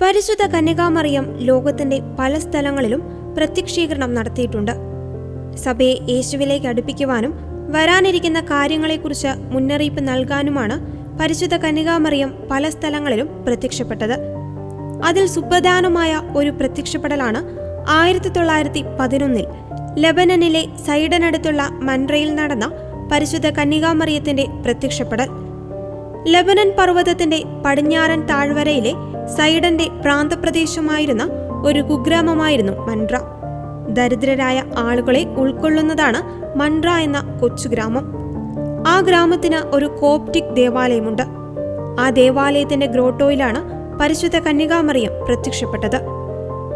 പരിശുദ്ധ കന്യകാമറിയം ലോകത്തിന്റെ പല സ്ഥലങ്ങളിലും പ്രത്യക്ഷീകരണം നടത്തിയിട്ടുണ്ട്. സഭയെ യേശുവിലേക്ക് അടുപ്പിക്കുവാനും വരാനിരിക്കുന്ന കാര്യങ്ങളെക്കുറിച്ച് മുന്നറിയിപ്പ് നൽകാനുമാണ് പരിശുദ്ധ കന്യകാമറിയം പല സ്ഥലങ്ങളിലും പ്രത്യക്ഷപ്പെട്ടത്. അതിൽ സുപ്രധാനമായ ഒരു പ്രത്യക്ഷപ്പെടലാണ് ആയിരത്തി തൊള്ളായിരത്തി പതിനൊന്നിൽ ലെബനനിലെ സൈഡനടുത്തുള്ള മൻറയിൽ നടന്ന പരിശുദ്ധ കന്യകാമറിയത്തിന്റെ പ്രത്യക്ഷപ്പെടൽ. ലെബനൻ പർവതത്തിന്റെ പടിഞ്ഞാറൻ താഴ്വരയിലെ സൈഡന്റെ പ്രാന്തപ്രദേശമായിരുന്ന ഒരു കുഗ്രാമമായിരുന്നു മൻട്ര ദരിദ്രരായ ആളുകളെ ഉൾക്കൊള്ളുന്നതാണ് മൻട്ര എന്ന കൊച്ചു ഗ്രാമം. ആ ഗ്രാമത്തിന് ഒരു കോപ്റ്റിക് ദേവാലയമുണ്ട്. ആ ദേവാലയത്തിന്റെ ഗ്രോട്ടോയിലാണ് പരിശുദ്ധ കന്യകാമറിയം പ്രത്യക്ഷപ്പെട്ടത്.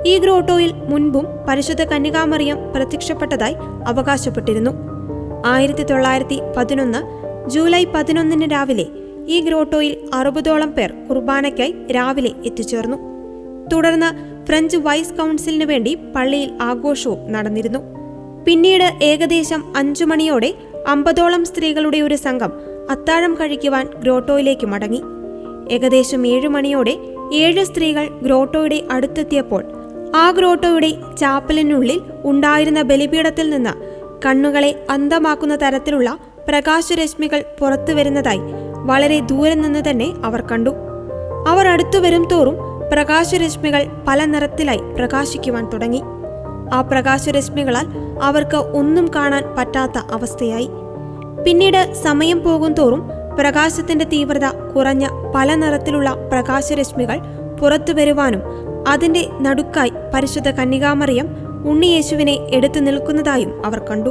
ഈ ഗ്രോട്ടോയിൽ മുൻപും പരിശുദ്ധ കന്യകാമറിയം പ്രത്യക്ഷപ്പെട്ടതായി അവകാശപ്പെട്ടിരുന്നു. ആയിരത്തി തൊള്ളായിരത്തി പതിനൊന്ന് ജൂലൈ പതിനൊന്നിന് രാവിലെ ഈ ഗ്രോട്ടോയിൽ അറുപതോളം പേർ കുർബാനയ്ക്കായി രാവിലെ എത്തിച്ചേർന്നു. തുടർന്ന് ഫ്രഞ്ച് വൈസ് കൗൺസിലിന് വേണ്ടി പള്ളിയിൽ ആഘോഷവും നടന്നിരുന്നു. പിന്നീട് ഏകദേശം അഞ്ചു മണിയോടെ അമ്പതോളം സ്ത്രീകളുടെ ഒരു സംഘം അത്താഴം കഴിക്കുവാൻ ഗ്രോട്ടോയിലേക്ക് മടങ്ങി. ഏകദേശം ഏഴു മണിയോടെ ഏഴ് സ്ത്രീകൾ ഗ്രോട്ടോയുടെ അടുത്തെത്തിയപ്പോൾ ആ ഗ്രോട്ടോയുടെ ചാപ്പലിനുള്ളിൽ ഉണ്ടായിരുന്ന ബലിപീഠത്തിൽ നിന്ന് കണ്ണുകളെ അന്ധമാക്കുന്ന തരത്തിലുള്ള പ്രകാശരശ്മികൾ പുറത്തു വരുന്നതായി വളരെ ദൂരെ നിന്ന് തന്നെ അവർ കണ്ടു. അവർ അടുത്തു വരും തോറും പ്രകാശരശ്മികൾ പല നിറത്തിലായി പ്രകാശിക്കുവാൻ തുടങ്ങി. ആ പ്രകാശരശ്മികളാൽ അവർക്ക് ഒന്നും കാണാൻ പറ്റാത്ത അവസ്ഥയായി. പിന്നീട് സമയം പോകും തോറും പ്രകാശത്തിന്റെ തീവ്രത കുറഞ്ഞ പല നിറത്തിലുള്ള പ്രകാശരശ്മികൾ പുറത്തു വരുവാനും അതിന്റെ നടുക്കായി പരിശുദ്ധ കന്യകാമറിയം ഉണ്ണിയേശുവിനെ എടുത്തു നിൽക്കുന്നതായും അവർ കണ്ടു.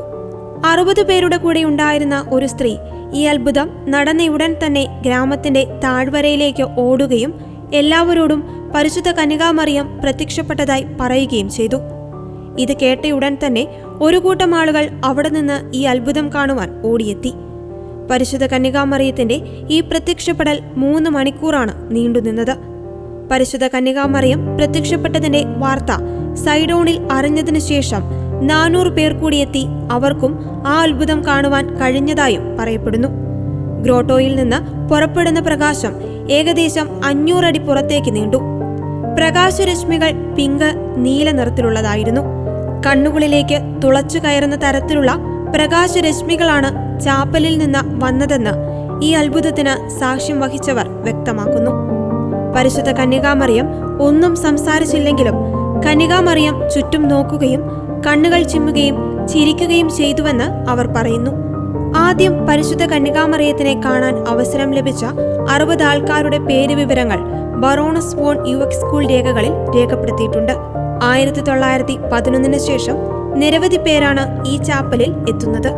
അറുപത് പേരുടെ കൂടെ ഉണ്ടായിരുന്ന ഒരു സ്ത്രീ ഈ അത്ഭുതം നടന്ന ഉടൻ തന്നെ ഗ്രാമത്തിന്റെ താഴ്വരയിലേക്ക് ഓടുകയും എല്ലാവരോടും പരിശുദ്ധ കന്യകാമറിയം പ്രത്യക്ഷപ്പെട്ടതായി പറയുകയും ചെയ്തു. ഇത് കേട്ടയുടൻ തന്നെ ഒരു കൂട്ടം ആളുകൾ അവിടെ നിന്ന് ഈ അത്ഭുതം കാണുവാൻ ഓടിയെത്തി. പരിശുദ്ധ കന്യകാമറിയത്തിന്റെ ഈ പ്രത്യക്ഷപ്പെടൽ മൂന്ന് മണിക്കൂറാണ് നീണ്ടുനിന്നത് പരിശുദ്ധ കന്യകാമറിയം പ്രത്യക്ഷപ്പെട്ടതിന്റെ വാർത്ത സൈഡോണിൽ അറിഞ്ഞതിനു ശേഷം നാനൂറ് പേർ കൂടിയെത്തി അവർക്കും ആ അത്ഭുതം കാണുവാൻ കഴിഞ്ഞതായും പറയപ്പെടുന്നു. ഗ്രോട്ടോയിൽ നിന്ന് പുറപ്പെടുന്ന പ്രകാശം ഏകദേശം അഞ്ഞൂറടി പുറത്തേക്ക് നീണ്ടു. പ്രകാശരശ്മികൾ പിങ്ക് നീല നിറത്തിലുള്ളതായിരുന്നു. കണ്ണുകളിലേക്ക് തുളച്ചു കയറുന്ന തരത്തിലുള്ള പ്രകാശരശ്മികളാണ് ചാപ്പലിൽ നിന്ന് വന്നതെന്ന് ഈ അത്ഭുതത്തിന് സാക്ഷ്യം വഹിച്ചവർ വ്യക്തമാക്കുന്നു. പരിശുദ്ധ കന്യകാമറിയം ഒന്നും സംസാരിച്ചില്ലെങ്കിലും കന്യകാമറിയം ചുറ്റും നോക്കുകയും കണ്ണുകൾ ചിമ്മുകയും ചിരിക്കുകയും ചെയ്തുവെന്ന് അവർ പറയുന്നു. ആദ്യം പരിശുദ്ധ കന്യകാമറിയത്തിനെ കാണാൻ അവസരം ലഭിച്ച അറുപത് ആൾക്കാരുടെ പേര് വിവരങ്ങൾ ബറോണസ് വോൺ യുവക് സ്കൂൾ രേഖകളിൽ രേഖപ്പെടുത്തിയിട്ടുണ്ട്. ആയിരത്തി തൊള്ളായിരത്തി പതിനൊന്നിന് ശേഷം നിരവധി പേരാണ് ഈ ചാപ്പലിൽ എത്തുന്നത്.